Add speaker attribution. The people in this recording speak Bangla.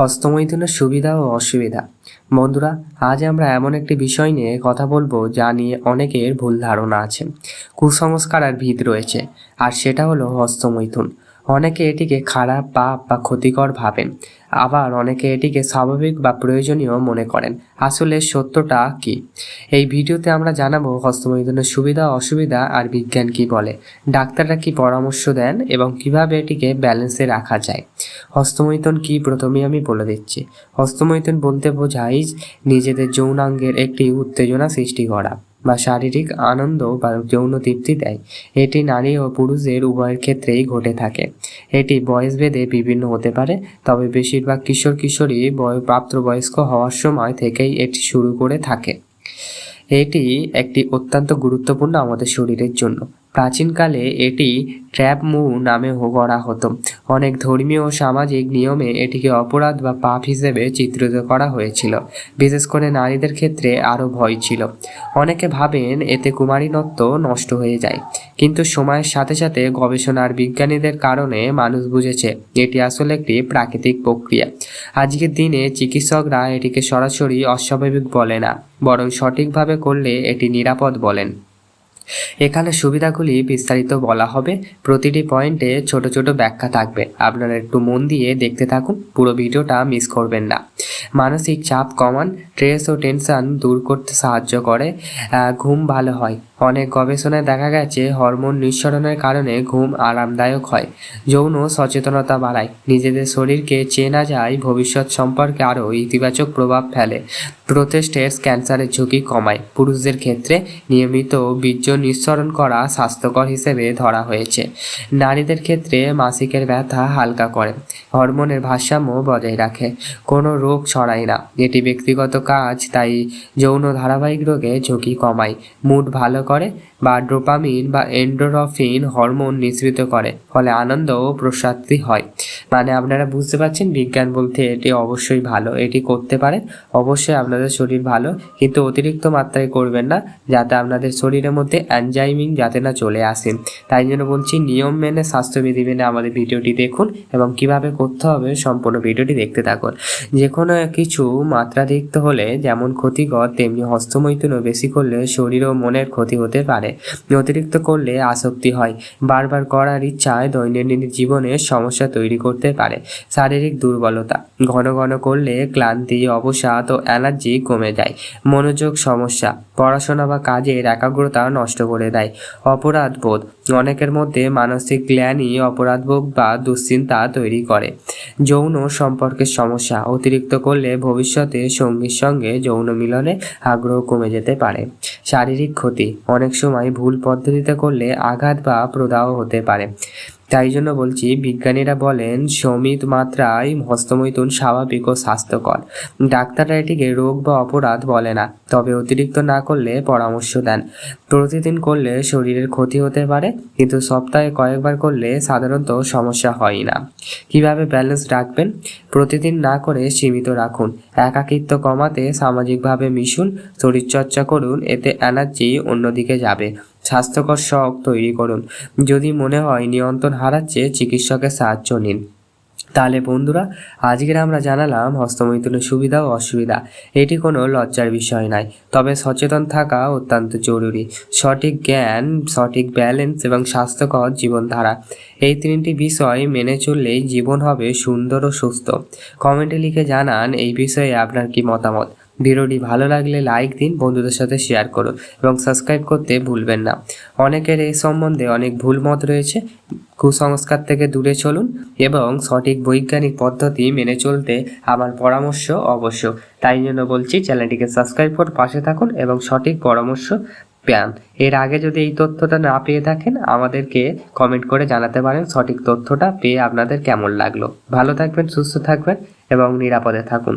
Speaker 1: হস্তমৈথুনের সুবিধা ও অসুবিধা। বন্ধুরা, আজ আমরা এমন একটি বিষয় নিয়ে কথা বলব যা নিয়ে অনেকের ভুল ধারণা আছে। কুসংস্কার আর ভিত রয়েছে, আর সেটা হলো হস্তমৈথুন। অনেকে এটিকে খারাপ পাপ বা ক্ষতিকর ভাবেন। আবার অনেকে এটিকে স্বাভাবিক বা প্রয়োজনীয় মনে করেন। আসলে সত্যটা কি? এই ভিডিওতে আমরা জানাব হস্তমৈথুনের সুবিধা, অসুবিধা আর বিজ্ঞান কি বলে। ডাক্তাররা কি পরামর্শ দেন এবং কীভাবে এটিকে ব্যালেন্সে রাখা যায়? হস্তমৈথুন কি প্রথমেই আমি বলে দিচ্ছি। হস্তমৈথুন বলতে বোঝাই নিজেদের যৌনাঙ্গের একটি উত্তেজনা সৃষ্টি করা। বা শারীরিক আনন্দ বা যৌন তৃপ্তি দেয়। এটি নারী ও পুরুষের উভয়ের ক্ষেত্রেই ঘটে থাকে। এটি বয়স ভেদে বিভিন্ন হতে পারে, তবে বেশিরভাগ কিশোর কিশোরী বয় প্রাপ্তবয়স্ক হওয়ার সময় থেকেই এটি শুরু করে থাকে। এটি একটি অত্যন্ত গুরুত্বপূর্ণ আমাদের শরীরের জন্য। প্রাচীনকালে এটি ট্র্যাপ মু নামে করা হতো। অনেক ধর্মীয় ও সামাজিক নিয়মে এটিকে অপরাধ বা পাপ হিসেবে চিত্রিত করা হয়েছিল। বিশেষ করে নারীদের ক্ষেত্রে আরও ভয় ছিল। অনেকে ভাবেন এতে কুমারীনত্ব নষ্ট হয়ে যায়। কিন্তু সময়ের সাথে সাথে গবেষণার বিজ্ঞানীদের কারণে মানুষ বুঝেছে, এটি আসলে একটি প্রাকৃতিক প্রক্রিয়া। আজকের দিনে চিকিৎসকরা এটিকে সরাসরি অস্বাভাবিক বলে না, বরং সঠিকভাবে করলে এটি নিরাপদ বলেন। এখানে সুবিধাগুলি বিস্তারিত বলা হবে। প্রতিটি পয়েন্টে ছোট ছোট ব্যাখ্যা থাকবে। আপনারা একটু মন দিয়ে দেখতে থাকুন, পুরো ভিডিওটা মিস করবেন না। মানসিক চাপ কমান, স্ট্রেস ও টেনশন দূর করতে সাহায্য করে। ঘুম ভালো হয়। অনেক গবেষণায় দেখা গেছে, হরমোন নিঃসরণের কারণে ঘুম আরামদায়ক হয়। যৌন সচেতনতা বাড়ায়। নিজেদের শরীরকে চেনা যায়, ভবিষ্যৎ সম্পর্কে আরও ইতিবাচক প্রভাব ফেলে। প্রোটেস্টেস ক্যান্সারের ঝুঁকি কমায়। পুরুষদের ক্ষেত্রে নিয়মিত বীর্য নিঃসরণ করা স্বাস্থ্যকর হিসেবে ধরা হয়েছে। নারীদের ক্ষেত্রে মাসিকের ব্যথা হালকা করে, হরমোনের ভারসাম্য বজায় রাখে, কোনো রোগ ছড়ায় না। এটি ব্যক্তিগত কাজ, তাই যৌন ধারাবাহিক রোগে ঝুঁকি কমায়, মুড ভালো করে বা ডোপামিন বা এন্ডোরফিন হরমোন নিঃসৃত করে, ফলে আনন্দ ও প্রশান্তি হয়। মানে আপনারা বুঝতে পারছেন, বিজ্ঞান বলতে এটি অবশ্যই ভালো। এটি করতে পারেন, অবশ্যই আপনাদের শরীর ভালো, কিন্তু অতিরিক্ত মাত্রায় করবেন না, যাতে আপনাদের শরীরের মধ্যে অ্যানজাইমিং যাতে না চলে আসে। তাই জন্য বলছি, নিয়ম মেনে স্বাস্থ্যবিধি মেনে আমাদের ভিডিওটি দেখুন এবং কীভাবে করতে হবে সম্পূর্ণ ভিডিওটি দেখতে থাকুন। যে কোনো কিছু মাত্রাতিরিক্ত হলে, যেমন ক্ষতিকর, তেমনি হস্তমৈথুনও বেশি করলে শরীর ও মনের ক্ষতি হতে পারে। অতিরিক্ত করলে আসক্তি হয়। বারবার করার ইচ্ছায় দৈনন্দিন জীবনে সমস্যা তৈরি করতে পারে। শারীরিক দুর্বলতা, ঘন ঘন করলে ক্লান্তি, অবসাদ ও এনার্জি কমে যায়। মনোযোগ সমস্যা, পড়াশোনা বা কাজের একাগ্রতা নষ্ট করে দেয়। অপরাধ বোধ। অনেকের মধ্যে মানসিক ক্ল্যানই অপরাধ বোধ বা দুশ্চিন্তা তৈরি করে। যৌন সম্পর্কের সমস্যা অতিরিক্ত করলে ভবিষ্যতে সঙ্গীর সঙ্গে যৌন মিলনে আগ্রহ কমে যেতে পারে। শারীরিক ক্ষতি। অনেক সময় ভুল পদ্ধতিতে করলে আঘাত বা প্রদাহ হতে পারে। তাই জন্য বলছি, বিজ্ঞানীরা বলেন, সমিত মাত্রায় হস্তমৈথুন স্বাভাবিক ও স্বাস্থ্যকর। ডাক্তাররা এটিকে রোগ বা অপরাধ বলে না, তবে অতিরিক্ত না করলে পরামর্শ দেন। প্রতিদিন করলে শরীরের ক্ষতি হতে পারে, কিন্তু সপ্তাহে কয়েকবার করলে সাধারণত সমস্যা হয় না। কীভাবে ব্যালেন্স রাখবেন? প্রতিদিন না করে সীমিত রাখুন। একাকিত্ব কমাতে সামাজিকভাবে মিশুন, শরীরচর্চা করুন, এতে এনার্জি অন্যদিকে যাবে। স্বাস্থ্যকর শখ তৈরি করুন। যদি মনে হয় নিয়ন্ত্রণ হারাচ্ছে চিকিৎসকের সাহায্য নিন। তাহলে বন্ধুরা, আজকের আমরা জানালাম হস্তমৈথুনের সুবিধা ও অসুবিধা। এটি কোনো লজ্জার বিষয় নয়, তবে সচেতন থাকা অত্যন্ত জরুরি। সঠিক জ্ঞান, সঠিক ব্যালেন্স এবং স্বাস্থ্যকর জীবনধারা, এই তিনটি বিষয় মেনে চললেই জীবন হবে সুন্দর ও সুস্থ। কমেন্টে লিখে জানান এই বিষয়ে আপনার কি মতামত? ভিডিওটি ভালো লাগলে লাইক দিন, বন্ধুদের সাথে শেয়ার করুন এবং সাবস্ক্রাইব করতে ভুলবেন না। অনেকের এই সম্বন্ধে অনেক ভুল মত রয়েছে। কুসংস্কার থেকে দূরে চলুন এবং সঠিক বৈজ্ঞানিক পদ্ধতি মেনে চলতে আমার পরামর্শ অবশ্য। তাই জন্য বলছি, চ্যানেলটিকে সাবস্ক্রাইব করে পাশে থাকুন এবং সঠিক পরামর্শ পান এর আগে যদি এই তথ্যটা না পেয়ে থাকেন, আমাদেরকে কমেন্ট করে জানাতে পারেন সঠিক তথ্যটা পেয়ে আপনাদের কেমন লাগল। ভালো থাকবেন, সুস্থ থাকবেন এবং নিরাপদে থাকুন।